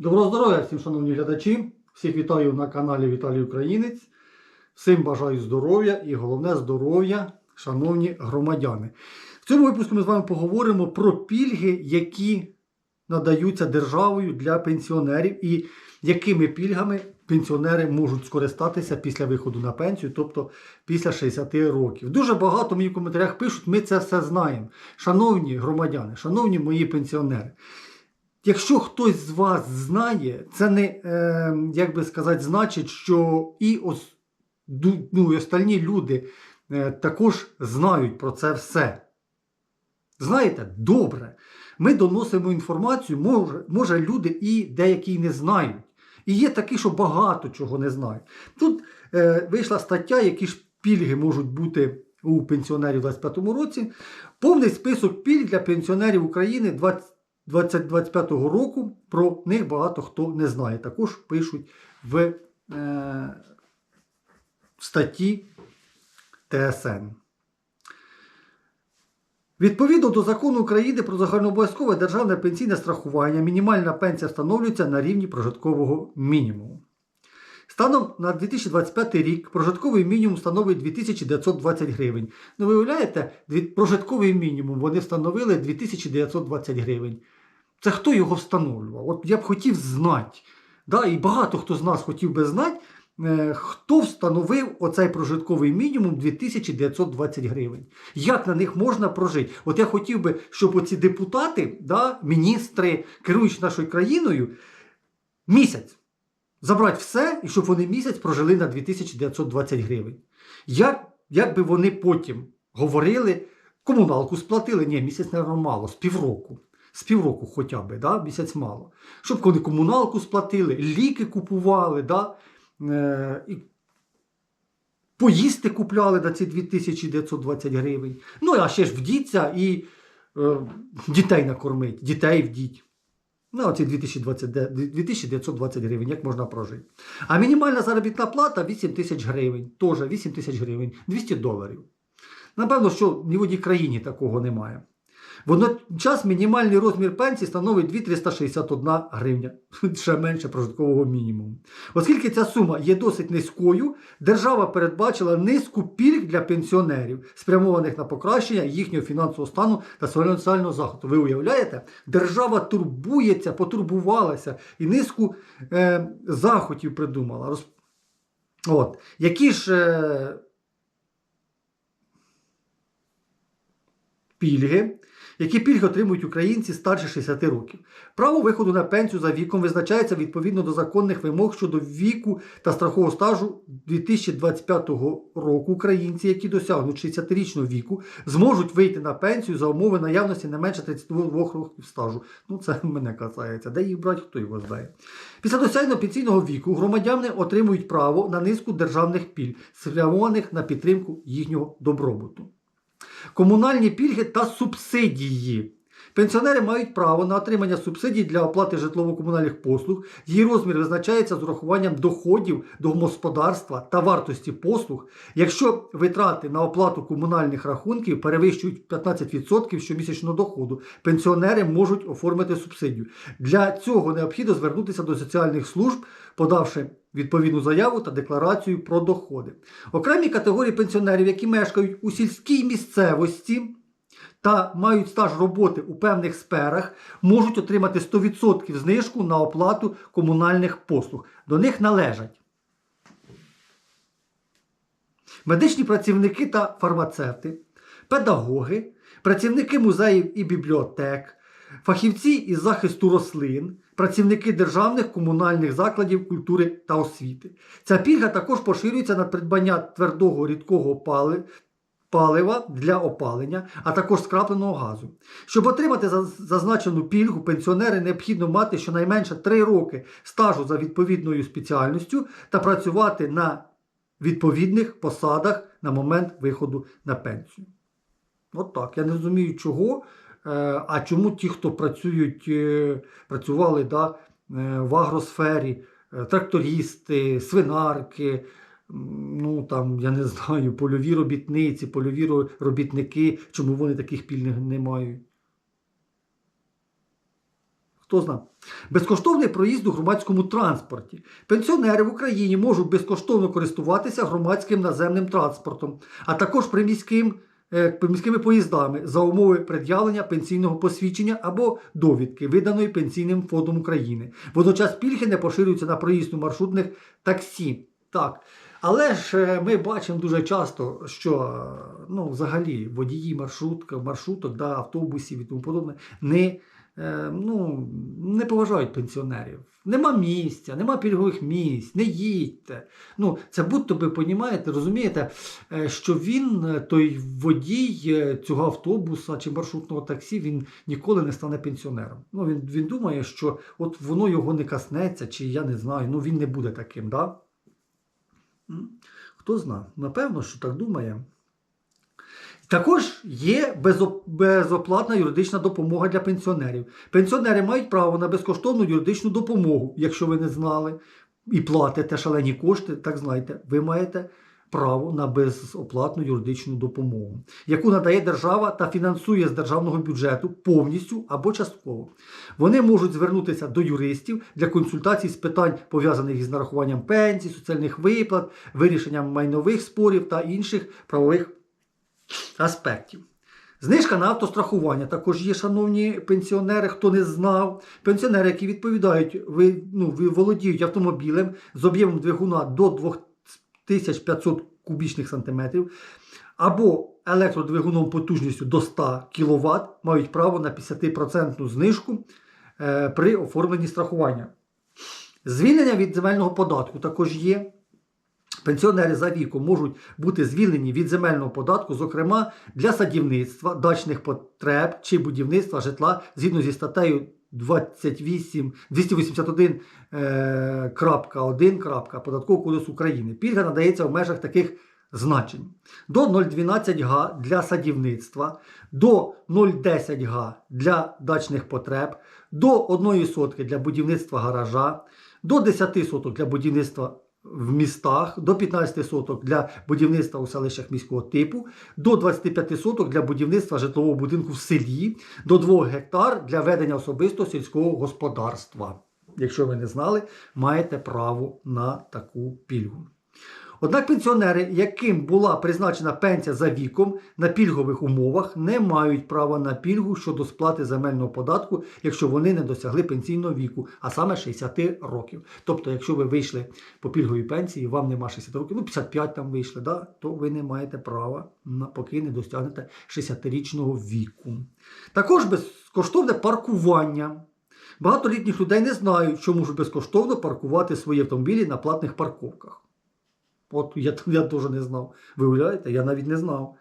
Доброго здоров'я всім, шановні глядачі. Всіх вітаю на каналі Віталій Українець. Всім бажаю здоров'я і головне здоров'я, шановні громадяни. В цьому випуску ми з вами поговоримо про пільги, які надаються державою для пенсіонерів, і якими пільгами пенсіонери можуть скористатися після виходу на пенсію, тобто після 60 років. Дуже багато мені в коментарях пишуть, ми це все знаємо. Шановні громадяни, шановні мої пенсіонери. Якщо хтось з вас знає, це не, е, як би сказати, значить, що і ос, ну, і остальні люди е, також знають про це все. Знаєте, добре. Ми доносимо інформацію, може, може люди і деякі не знають. І є такі, що багато чого не знають. Тут е, вийшла стаття, які ж пільги можуть бути у пенсіонерів у 2025 році. Повний список пільг для пенсіонерів України 20 2025 року. Про них багато хто не знає. Також пишуть в е, статті ТСН. Відповідно до закону України про загальнообов'язкове державне пенсійне страхування, мінімальна пенсія встановлюється на рівні прожиткового мінімуму. Станом на 2025 рік прожитковий мінімум становить 2920 гривень. Ну, ви уявляєте, дві- прожитковий мінімум вони встановили 2920 гривень. Це хто його встановлював? От я б хотів знати. Да, і багато хто з нас хотів би знати, е, хто встановив оцей прожитковий мінімум 2920 гривень. Як на них можна прожити? От я хотів би, щоб оці депутати, да, міністри, керуючи нашою країною, місяць забрати все, і щоб вони місяць прожили на 2920 гривень. Як, як би вони потім говорили, комуналку сплатили? Ні, місяць, не мало, з півроку. З півроку хоча б, да? місяць мало. Щоб вони комуналку сплатили, ліки купували, да? е, і поїсти купляли на ці 2920 гривень. Ну, а ще ж вдіться і е, дітей накормить, дітей вдіть. Ну, оці 2020, 2920 гривень, як можна прожити. А мінімальна заробітна плата 8 тисяч гривень. Теж 8 тисяч гривень, 200 доларів. Напевно, що ні в одній країні такого немає. Водночас мінімальний розмір пенсії становить 2361 гривня, ще менше прожиткового мінімуму. Оскільки ця сума є досить низькою, держава передбачила низку пільг для пенсіонерів, спрямованих на покращення їхнього фінансового стану та соціального захисту. Ви уявляєте, держава турбується, потурбувалася і низку е, заходів придумала. Роз... От. Які ж е, пільги, які пільги отримують українці старше 60 років. Право виходу на пенсію за віком визначається відповідно до законних вимог щодо віку та страхового стажу 2025 року. Українці, які досягнуть 60-річного віку, зможуть вийти на пенсію за умови наявності не менше 32 років стажу. Ну, це мене касається. Де їх брати, хто його знає. Після досягнення пенсійного віку громадяни отримують право на низку державних пільг, спрямованих на підтримку їхнього добробуту комунальні пільги та субсидії. Пенсіонери мають право на отримання субсидій для оплати житлово-комунальних послуг. Її розмір визначається з урахуванням доходів домогосподарства та вартості послуг, якщо витрати на оплату комунальних рахунків перевищують 15% щомісячного доходу. Пенсіонери можуть оформити субсидію. Для цього необхідно звернутися до соціальних служб, подавши відповідну заяву та декларацію про доходи. Окремі категорії пенсіонерів, які мешкають у сільській місцевості та мають стаж роботи у певних сферах, можуть отримати 100% знижку на оплату комунальних послуг. До них належать медичні працівники та фармацевти, педагоги, працівники музеїв і бібліотек, фахівці із захисту рослин, працівники державних комунальних закладів культури та освіти. Ця пільга також поширюється на придбання твердого рідкого пали- палива для опалення, а також скрапленого газу. Щоб отримати зазначену пільгу, пенсіонери необхідно мати щонайменше 3 роки стажу за відповідною спеціальністю та працювати на відповідних посадах на момент виходу на пенсію. От так. Я не розумію, чого. Е, А чому ті, хто працюють, е, працювали да, е, в агросфері, трактористи, свинарки, ну там, я не знаю, польові робітниці, польові робітники, чому вони таких пільг не мають? Хто знає? Безкоштовний проїзд у громадському транспорті. Пенсіонери в Україні можуть безкоштовно користуватися громадським наземним транспортом, а також приміським, е, приміськими поїздами за умови пред'явлення пенсійного посвідчення або довідки, виданої Пенсійним фондом України. Водночас пільги не поширюються на проїзд у маршрутних таксі. Так. Але ж е, ми бачимо дуже часто, що е, ну, взагалі водії маршрутка, маршруток, да, автобусів і тому подобне не, ну, не поважають пенсіонерів. Нема місця, нема пільгових місць, не їдьте. Ну, це будь-то ви понімаєте, розумієте, е, що він, е, той водій е, цього автобуса чи маршрутного таксі, він ніколи не стане пенсіонером. Ну, він, він думає, що от воно його не коснеться, чи я не знаю, ну він не буде таким. Да? Хто знає? Напевно, що так думає. Також є безоп- безоплатна юридична допомога для пенсіонерів. Пенсіонери мають право на безкоштовну юридичну допомогу, якщо ви не знали, і платите шалені кошти, так знайте, ви маєте право на безоплатну юридичну допомогу, яку надає держава та фінансує з державного бюджету повністю або частково. Вони можуть звернутися до юристів для консультацій з питань, пов'язаних із нарахуванням пенсій, соціальних виплат, вирішенням майнових спорів та інших правових аспектів. Знижка на автострахування також є, шановні пенсіонери, хто не знав. Пенсіонери, які відповідають, ви, ну, ви володіють автомобілем з об'ємом двигуна до 2500 кубічних сантиметрів, або електродвигуном потужністю до 100 кВт, мають право на 50% знижку е, при оформленні страхування. Звільнення від земельного податку також є. Пенсіонери за віком можуть бути звільнені від земельного податку, зокрема для садівництва, дачних потреб чи будівництва житла згідно зі статтею 28, 281 е, крапка 1 крапка Податкового кодексу України. Пільга надається в межах таких значень. До 0,12 га для садівництва, до 0,10 га для дачних потреб, до 1 сотки для будівництва гаража, до 10 соток для будівництва в містах, до 15 соток для будівництва у селищах міського типу, до 25 соток для будівництва житлового будинку в селі, до 2 гектар для ведення особисто сільського господарства. Якщо ви не знали, маєте право на таку пільгу. Однак пенсіонери, яким була призначена пенсія за віком на пільгових умовах, не мають права на пільгу щодо сплати земельного податку, якщо вони не досягли пенсійного віку, а саме 60 років. Тобто, якщо ви вийшли по пільговій пенсії, вам нема 60 років, ну 55 там вийшли, да, то ви не маєте права, поки не досягнете 60-річного віку. Також безкоштовне паркування. Багато літніх людей не знають, що можуть безкоштовно паркувати свої автомобілі на платних парковках. От я, я теж не знав. Виявляєте, я навіть не знав.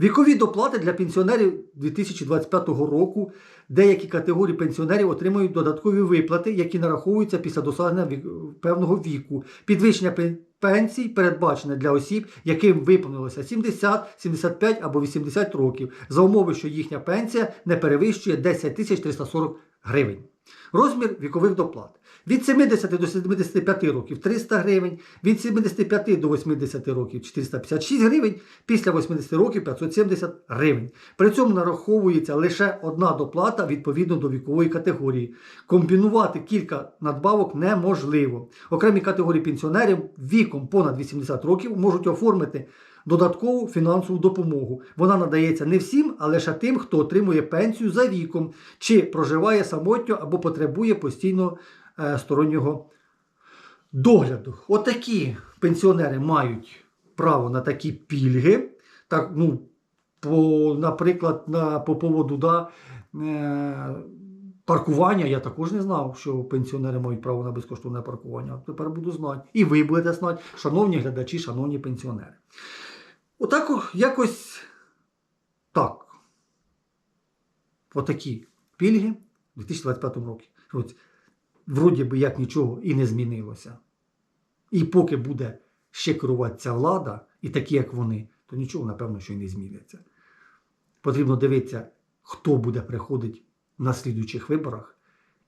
Вікові доплати для пенсіонерів 2025 року. Деякі категорії пенсіонерів отримують додаткові виплати, які нараховуються після досягнення вік- певного віку. Підвищення пенсій передбачене для осіб, яким виповнилося 70, 75 або 80 років, за умови, що їхня пенсія не перевищує 10 340 гривень. Розмір вікових доплат від 70 до 75 років 300 гривень, від 75 до 80 років 456 гривень, після 80 років 570 гривень. При цьому нараховується лише одна доплата відповідно до вікової категорії. Комбінувати кілька надбавок неможливо. Окремі категорії пенсіонерів віком понад 80 років можуть оформити додаткову фінансову допомогу. Вона надається не всім, а лише тим, хто отримує пенсію за віком, чи проживає самотньо або потребує постійного стороннього догляду. Отакі пенсіонери мають право на такі пільги. Так, ну, по, наприклад, на, по поводу да, е, паркування я також не знав, що пенсіонери мають право на безкоштовне паркування. Тепер буду знати. І ви будете знати, шановні глядачі, шановні пенсіонери. Отак якось так. Отакі пільги у 2025 році. Вроді би як нічого і не змінилося. І поки буде ще керуватися влада, і такі, як вони, то нічого, напевно, що й не зміниться. Потрібно дивитися, хто буде приходити на слідуючих виборах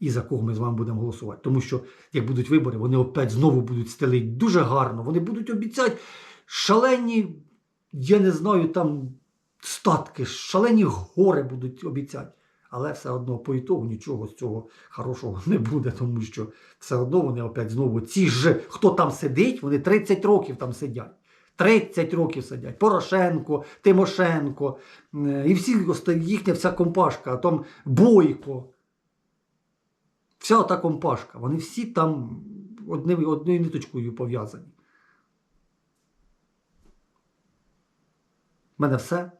і за кого ми з вами будемо голосувати. Тому що, як будуть вибори, вони опять знову будуть стелити дуже гарно. Вони будуть обіцяти шалені, я не знаю, там статки, шалені гори будуть обіцяти. Але все одно по ітогу нічого з цього хорошого не буде, тому що все одно вони опять знову ці ж, хто там сидить, вони 30 років там сидять. 30 років сидять. Порошенко, Тимошенко е, і всі їхня вся компашка, а там Бойко. Вся та компашка. Вони всі там одним, одною ниточкою пов'язані. У мене все.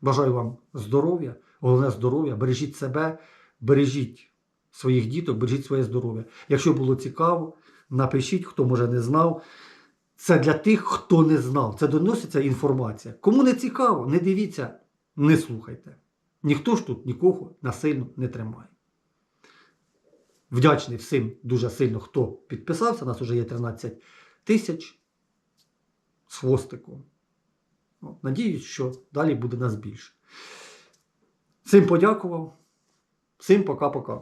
Бажаю вам здоров'я, головне здоров'я. Бережіть себе, бережіть своїх діток, бережіть своє здоров'я. Якщо було цікаво, напишіть, хто може не знав. Це для тих, хто не знав. Це доноситься інформація. Кому не цікаво, не дивіться, не слухайте. Ніхто ж тут нікого насильно не тримає. Вдячний всім дуже сильно, хто підписався. У нас вже є 13 тисяч з хвостиком. Ну, Надіюсь, що далі буде нас більше. Всім подякував. Всім пока-пока.